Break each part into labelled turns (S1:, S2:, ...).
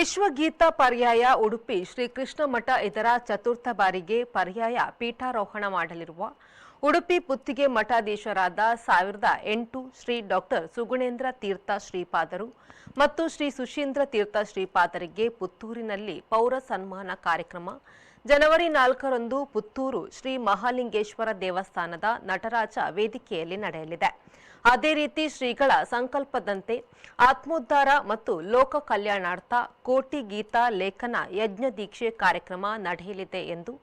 S1: ವಿಶ್ವಗೀತ ಪರ್ಯಾಯ ಉಡುಪಿ ಶ್ರೀಕೃಷ್ಣ ಮಠ ಇದರ ಚತುರ್ಥ ಬಾರಿಗೆ ಪರ್ಯಾಯ ಪೀಠಾರೋಹಣ ಮಾಡಲಿರುವ ಉಡುಪಿ ಪುತ್ತಿಗೆ ಮಠಾಧೀಶರಾದ ಸಾವಿರದ ಎಂಟು ಶ್ರೀ ಡಾಕ್ಟರ್ ಸುಗುಣೇಂದ್ರ ತೀರ್ಥ ಶ್ರೀಪಾದರು ಮತ್ತು ಶ್ರೀ ಸುಶೀಂದ್ರ ತೀರ್ಥ ಶ್ರೀಪಾದರಿಗೆ ಪುತ್ತೂರಿನಲ್ಲಿ ಪೌರ ಸನ್ಮಾನ ಕಾರ್ಯಕ್ರಮ ಜನವರಿ ನಾಲ್ಕರಂದು ಪುತ್ತೂರು ಶ್ರೀ ಮಹಾಲಿಂಗೇಶ್ವರ ದೇವಸ್ಥಾನದ ನಟರಾಜ ವೇದಿಕೆಯಲ್ಲಿ ನಡೆಯಲಿದೆ. ಅದೇ ರೀತಿ ಶ್ರೀಗಳ ಸಂಕಲ್ಪದಂತೆ ಆತ್ಮೋದ್ಧಾರ ಮತ್ತು ಲೋಕ ಕಲ್ಯಾಣಾರ್ಥ ಕೋಟಿ ಗೀತಾ ಲೇಖನ ಯಜ್ಞ ದೀಕ್ಷೆ ಕಾರ್ಯಕ್ರಮ ನಡೆಯಲಿದೆ ಎಂದು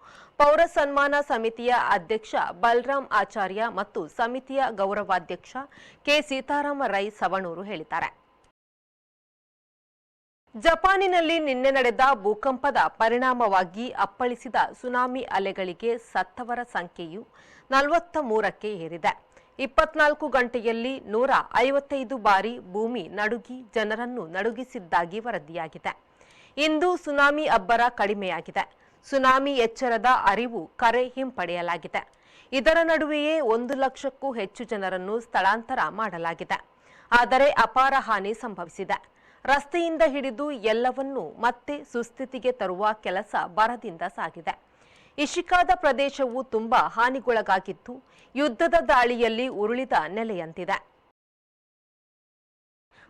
S1: ಪೌರ ಸನ್ಮಾನ ಸಮಿತಿಯ ಅಧ್ಯಕ್ಷ ಬಲರಾಮ್ ಆಚಾರ್ಯ ಮತ್ತು ಸಮಿತಿಯ ಗೌರವಾಧ್ಯಕ್ಷ ಕೆ ಸೀತಾರಾಮ ರೈ ಸವಣೂರು ಹೇಳಿದ್ದಾರೆ. ಜಪಾನಿನಲ್ಲಿ ನಿನ್ನೆ ನಡೆದ ಭೂಕಂಪದ ಪರಿಣಾಮವಾಗಿ ಅಪ್ಪಳಿಸಿದ ಸುನಾಮಿ ಅಲೆಗಳಿಗೆ ಸತ್ತವರ ಸಂಖ್ಯೆಯು ನಲವತ್ತ ಮೂರಕ್ಕೆ ಏರಿದೆ. ಇಪ್ಪತ್ನಾಲ್ಕು ಗಂಟೆಯಲ್ಲಿ ನೂರ ಐವತ್ತೈದು ಬಾರಿ ಭೂಮಿ ನಡುಗಿ ಜನರನ್ನು ನಡುಗಿಸಿದ್ದಾಗಿ ವರದಿಯಾಗಿದೆ. ಇಂದು ಸುನಾಮಿ ಅಬ್ಬರ ಕಡಿಮೆಯಾಗಿದೆ. ಸುನಾಮಿ ಎಚ್ಚರದ ಅರಿವು ಕರೆ ಹಿಂಪಡೆಯಲಾಗಿದೆ. ಇದರ ನಡುವೆಯೇ ಒಂದು ಲಕ್ಷಕ್ಕೂ ಹೆಚ್ಚು ಜನರನ್ನು ಸ್ಥಳಾಂತರ ಮಾಡಲಾಗಿದೆ. ಆದರೆ ಅಪಾರ ಹಾನಿ ಸಂಭವಿಸಿದೆ. ರಸ್ತೆಯಿಂದ ಹಿಡಿದು ಎಲ್ಲವನ್ನೂ ಮತ್ತೆ ಸುಸ್ಥಿತಿಗೆ ತರುವ ಕೆಲಸ ಬರದಿಂದ ಸಾಗಿದೆ. ಇಶಿಕಾದ ಪ್ರದೇಶವು ತುಂಬಾ ಹಾನಿಗೊಳಗಾಗಿದ್ದು ಯುದ್ಧದ ದಾಳಿಯಲ್ಲಿ ಉರುಳಿದ ನೆಲೆಯಂತಿದೆ.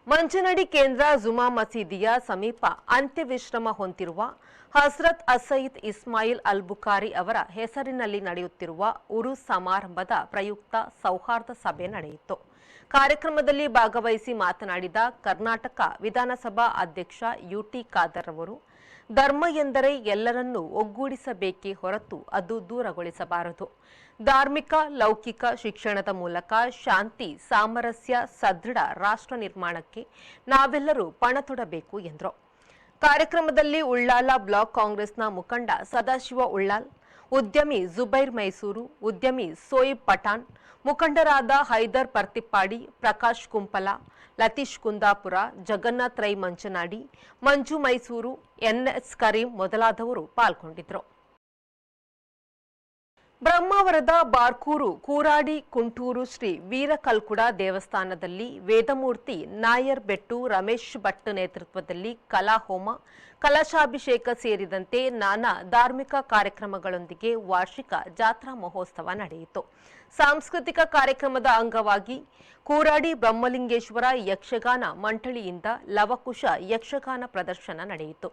S1: ಮಂಚನಡಿ ಕೇಂದ್ರ ಜುಮಾ ಮಸೀದಿಯ ಸಮೀಪ ಅಂತ್ಯವಿಶ್ರಮ ಹೊಂದಿರುವ ಹಸ್ರತ್ ಅಸೈದ್ ಇಸ್ಮಾಯಿಲ್ ಅಲ್ ಬುಖಾರಿ ಅವರ ಹೆಸರಿನಲ್ಲಿ ನಡೆಯುತ್ತಿರುವ ಉರು ಸಮಾರಂಭದ ಪ್ರಯುಕ್ತ ಸೌಹಾರ್ದ ಸಭೆ ನಡೆಯಿತು. ಕಾರ್ಯಕ್ರಮದಲ್ಲಿ ಭಾಗವಹಿಸಿ ಮಾತನಾಡಿದ ಕರ್ನಾಟಕ ವಿಧಾನಸಭಾ ಅಧ್ಯಕ್ಷ ಯುಟಿ ಖಾದರ್ ಅವರು, ಧರ್ಮ ಎಂದರೆ ಎಲ್ಲರನ್ನೂ ಒಗ್ಗೂಡಿಸಬೇಕೇ ಹೊರತು ಅದು ದೂರಗೊಳಿಸಬಾರದು. ಧಾರ್ಮಿಕ, ಲೌಕಿಕ ಶಿಕ್ಷಣದ ಮೂಲಕ ಶಾಂತಿ, ಸಾಮರಸ್ಯ, ಸದೃಢ ರಾಷ್ಟ್ರ ನಿರ್ಮಾಣಕ್ಕೆ ನಾವೆಲ್ಲರೂ ಪಣ ತೊಡಬೇಕು ಎಂದರು. ಕಾರ್ಯಕ್ರಮದಲ್ಲಿ ಉಳ್ಳಾಲ ಬ್ಲಾಕ್ ಕಾಂಗ್ರೆಸ್ನ ಮುಖಂಡ ಸದಾಶಿವ ಉಳ್ಳಾಲ್ ಉದ್ಯಮಿ ಜುಬೈರ್ ಮೈಸೂರು, ಉದ್ಯಮಿ ಸೋಯಿಬ್ ಪಠಾಣ್, ಮುಖಂಡರಾದ ಹೈದರ್ ಪರ್ತಿಪ್ಪಾಡಿ, ಪ್ರಕಾಶ್ ಕುಂಪಲ, ಲತೀಶ್ ಕುಂದಾಪುರ, ಜಗನ್ನಾಥ್ ರೈ ಮಂಚನಾಡಿ, ಮಂಜು ಮೈಸೂರು ಎನ್ಎಸ್ ಕರೀಂ ಮೊದಲಾದವರು ಪಾಲ್ಗೊಂಡಿದ್ದರು. ಬ್ರಹ್ಮಾವರದ ಬಾರ್ಕೂರು, ಕೂರಾಡಿ, ಕುಂಟೂರು ಶ್ರೀ ವೀರಕಲ್ಕುಡ ದೇವಸ್ಥಾನದಲ್ಲಿ ವೇದಮೂರ್ತಿ ನಾಯರ್ ಬೆಟ್ಟು ರಮೇಶ್ ಭಟ್ ನೇತೃತ್ವದಲ್ಲಿ ಕಲಾಹೋಮ ಕಲಶಾಭಿಷೇಕ ಸೇರಿದಂತೆ ನಾನಾ ಧಾರ್ಮಿಕ ಕಾರ್ಯಕ್ರಮಗಳೊಂದಿಗೆ ವಾರ್ಷಿಕ ಜಾತ್ರಾ ಮಹೋತ್ಸವ ನಡೆಯಿತು. ಸಾಂಸ್ಕೃತಿಕ ಕಾರ್ಯಕ್ರಮದ ಅಂಗವಾಗಿ ಕೂರಾಡಿ ಬ್ರಹ್ಮಲಿಂಗೇಶ್ವರ ಯಕ್ಷಗಾನ ಮಂಡಳಿಯಿಂದ ಲವಕುಶ ಯಕ್ಷಗಾನ ಪ್ರದರ್ಶನ ನಡೆಯಿತು.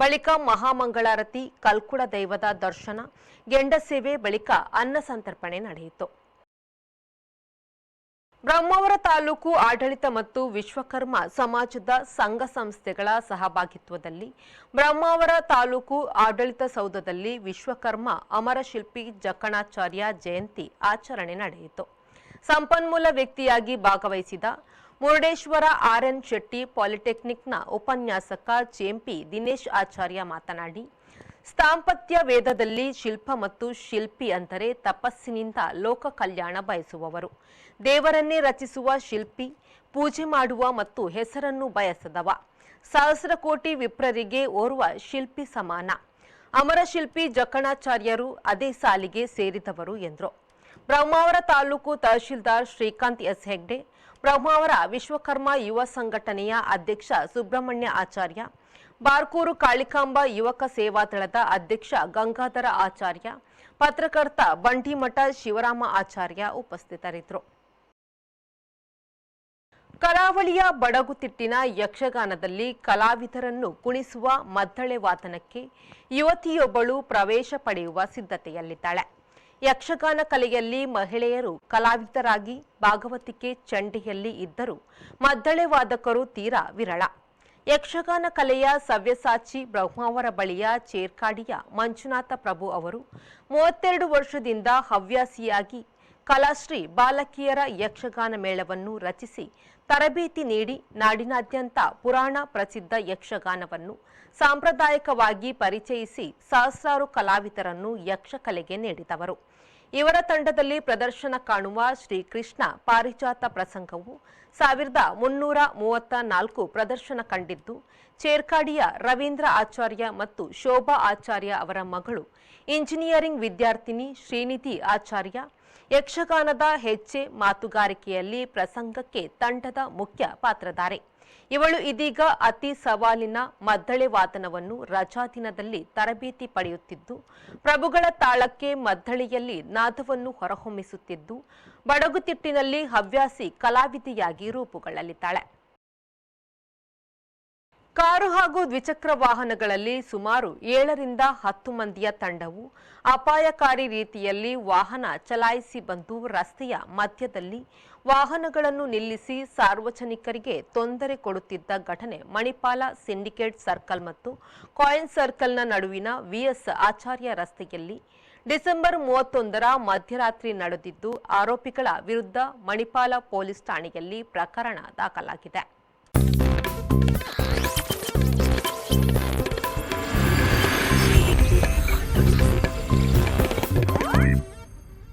S1: ಬಳಿಕ ಮಹಾಮಂಗಳಾರತಿ ಕಲ್ಕುಡ ದೈವದ ದರ್ಶನ, ಗೆಂಡ ಸೇವೆ ಬಳಿಕ ಅನ್ನ ಸಂತರ್ಪಣೆ ನಡೆಯಿತು. ಬ್ರಹ್ಮಾವರ ತಾಲೂಕು ಆಡಳಿತ ಮತ್ತು ವಿಶ್ವಕರ್ಮ ಸಮಾಜದ ಸಂಘ ಸಂಸ್ಥೆಗಳ ಸಹಭಾಗಿತ್ವದಲ್ಲಿ ಬ್ರಹ್ಮಾವರ ತಾಲೂಕು ಆಡಳಿತ ಸೌಧದಲ್ಲಿ ವಿಶ್ವಕರ್ಮ ಅಮರಶಿಲ್ಪಿ ಜಕಣಾಚಾರ್ಯ ಜಯಂತಿ ಆಚರಣೆ ನಡೆಯಿತು. ಸಂಪನ್ಮೂಲ ವ್ಯಕ್ತಿಯಾಗಿ ಭಾಗವಹಿಸಿದ ಮುರುಡೇಶ್ವರ ಆರ್ಎನ್ ಶೆಟ್ಟಿ ಪಾಲಿಟೆಕ್ನಿಕ್ನ ಉಪನ್ಯಾಸಕ ಜೆಎಂಪಿ ದಿನೇಶ್ ಆಚಾರ್ಯ ಮಾತನಾಡಿ, ಸ್ಥಾಪತ್ಯ ವೇದದಲ್ಲಿ ಶಿಲ್ಪ ಮತ್ತು ಶಿಲ್ಪಿ ಅಂದರೆ ತಪಸ್ಸಿನಿಂದ ಲೋಕ ಕಲ್ಯಾಣ ಬಯಸುವವರು. ದೇವರನ್ನೇ ರಚಿಸುವ ಶಿಲ್ಪಿ, ಪೂಜೆ ಮಾಡುವ ಮತ್ತು ಹೆಸರನ್ನು ಬಯಸದವ. ಸಹಸ್ರ ಕೋಟಿ ವಿಪ್ರರಿಗೆ ಓರ್ವ ಶಿಲ್ಪಿ ಸಮಾನ. ಅಮರ ಶಿಲ್ಪಿ ಜಕಣಾಚಾರ್ಯರು ಅದೇ ಸಾಲಿಗೆ ಸೇರಿದವರು, ಎಂದರು. ಬ್ರಹ್ಮಾವರ ತಾಲೂಕು ತಹಶೀಲ್ದಾರ್ ಶ್ರೀಕಾಂತ್ ಎಸ್ ಹೆಗ್ಡೆ, ಬ್ರಹ್ಮಾವರ ವಿಶ್ವಕರ್ಮ ಯುವ ಸಂಘಟನೆಯ ಅಧ್ಯಕ್ಷ ಸುಬ್ರಹ್ಮಣ್ಯ ಆಚಾರ್ಯ, ಬಾರ್ಕೂರು ಕಾಳಿಕಾಂಬ ಯುವಕ ಸೇವಾ ದಳದ ಅಧ್ಯಕ್ಷ ಗಂಗಾಧರ ಆಚಾರ್ಯ, ಪತ್ರಕರ್ತ ಬಂಡಿಮಠ ಶಿವರಾಮ ಆಚಾರ್ಯ ಉಪಸ್ಥಿತರಿದ್ದರು. ಕರಾವಳಿಯ ಬಡಗುತಿಟ್ಟಿನ ಯಕ್ಷಗಾನದಲ್ಲಿ ಕಲಾವಿದರನ್ನು ಕುಣಿಸುವ ಮದ್ದಳೆ ವಾದನಕ್ಕೆ ಯುವತಿಯೊಬ್ಬಳು ಪ್ರವೇಶ ಪಡೆಯುವ ಸಿದ್ಧತೆಯಲ್ಲಿದ್ದಾಳೆ. ಯಕ್ಷಗಾನ ಕಲೆಯಲ್ಲಿ ಮಹಿಳೆಯರು ಕಲಾವಿದರಾಗಿ ಭಾಗವತಿಕೆ ಚಂಡಿಯಲ್ಲಿ ಇದ್ದರೂ ಮದ್ದಳೆ ವಾದಕರು ತೀರಾ ವಿರಳ. ಯಕ್ಷಗಾನ ಕಲೆಯ ಸವ್ಯಸಾಚಿ ಬ್ರಹ್ಮಾವರ ಬಳಿಯ ಚೇರ್ಕಾಡಿಯ ಮಂಜುನಾಥ ಪ್ರಭು ಅವರು ಮೂವತ್ತೆರಡು ವರ್ಷದಿಂದ ಹವ್ಯಾಸಿಯಾಗಿ ಕಲಾಶ್ರೀ ಬಾಲಕಿಯರ ಯಕ್ಷಗಾನ ಮೇಳವನ್ನು ರಚಿಸಿ ತರಬೇತಿ ನೀಡಿ ನಾಡಿನಾದ್ಯಂತ ಪುರಾಣ ಪ್ರಸಿದ್ಧ ಯಕ್ಷಗಾನವನ್ನು ಸಾಂಪ್ರದಾಯಿಕವಾಗಿ ಪರಿಚಯಿಸಿ ಸಹಸ್ರಾರು ಕಲಾವಿದರನ್ನು ಯಕ್ಷಕಲೆಗೆ ನೀಡಿದವರು. ಇವರ ತಂಡದಲ್ಲಿ ಪ್ರದರ್ಶನ ಕಾಣುವ ಶ್ರೀಕೃಷ್ಣ ಪಾರಿಜಾತ ಪ್ರಸಂಗವು ಸಾವಿರದ ಮುನ್ನೂರ ಮೂವತ್ತ ನಾಲ್ಕು ಪ್ರದರ್ಶನ ಕಂಡಿದ್ದು, ಚೇರ್ಕಾಡಿಯ ರವೀಂದ್ರ ಆಚಾರ್ಯ ಮತ್ತು ಶೋಭಾ ಆಚಾರ್ಯ ಅವರ ಮಗಳು, ಇಂಜಿನಿಯರಿಂಗ್ ವಿದ್ಯಾರ್ಥಿನಿ ಶ್ರೀನಿಧಿ ಆಚಾರ್ಯ ಯಕ್ಷಗಾನದ ಹೆಜ್ಜೆ ಮಾತುಗಾರಿಕೆಯಲ್ಲಿ ಪ್ರಸಂಗಕ್ಕೆ ತಂಡದ ಮುಖ್ಯ ಪಾತ್ರಧಾರೆ. ಇವಳು ಇದೀಗ ಅತಿ ಸವಾಲಿನ ಮದ್ದಳೆ ವಾದನವನ್ನು ರಜಾ ದಿನದಲ್ಲಿ ತರಬೇತಿ ಪಡೆಯುತ್ತಿದ್ದು, ಪ್ರಭುಗಳ ತಾಳಕ್ಕೆ ಮದ್ದಳೆಯಲ್ಲಿ ನಾದವನ್ನು ಹೊರಹೊಮ್ಮಿಸುತ್ತಿದ್ದು ಬಡಗುತಿಟ್ಟಿನಲ್ಲಿ ಹವ್ಯಾಸಿ ಕಲಾವಿದೆಯಾಗಿ ರೂಪುಗೊಳ್ಳಲಿದ್ದಾಳೆ. ಕಾರು ಹಾಗೂ ದ್ವಿಚಕ್ರ ವಾಹನಗಳಲ್ಲಿ ಸುಮಾರು ಏಳರಿಂದ ಹತ್ತು ಮಂದಿಯ ತಂಡವು ಅಪಾಯಕಾರಿ ರೀತಿಯಲ್ಲಿ ವಾಹನ ಚಲಾಯಿಸಿ ಬಂದು ರಸ್ತೆಯ ಮಧ್ಯದಲ್ಲಿ ವಾಹನಗಳನ್ನು ನಿಲ್ಲಿಸಿ ಸಾರ್ವಜನಿಕರಿಗೆ ತೊಂದರೆ ಕೊಡುತ್ತಿದ್ದ ಘಟನೆ ಮಣಿಪಾಲ ಸಿಂಡಿಕೇಟ್ ಸರ್ಕಲ್ ಮತ್ತು ಕಾಯಿನ್ ಸರ್ಕಲ್ನ ನಡುವಿನ ವಿಎಸ್ ಆಚಾರ್ಯ ರಸ್ತೆಯಲ್ಲಿ ಡಿಸೆಂಬರ್ ಮೂವತ್ತೊಂದರ ಮಧ್ಯರಾತ್ರಿ ನಡೆದಿದ್ದು, ಆರೋಪಿಗಳ ವಿರುದ್ಧ ಮಣಿಪಾಲ ಪೊಲೀಸ್ ಠಾಣೆಯಲ್ಲಿ ಪ್ರಕರಣ ದಾಖಲಾಗಿದೆ.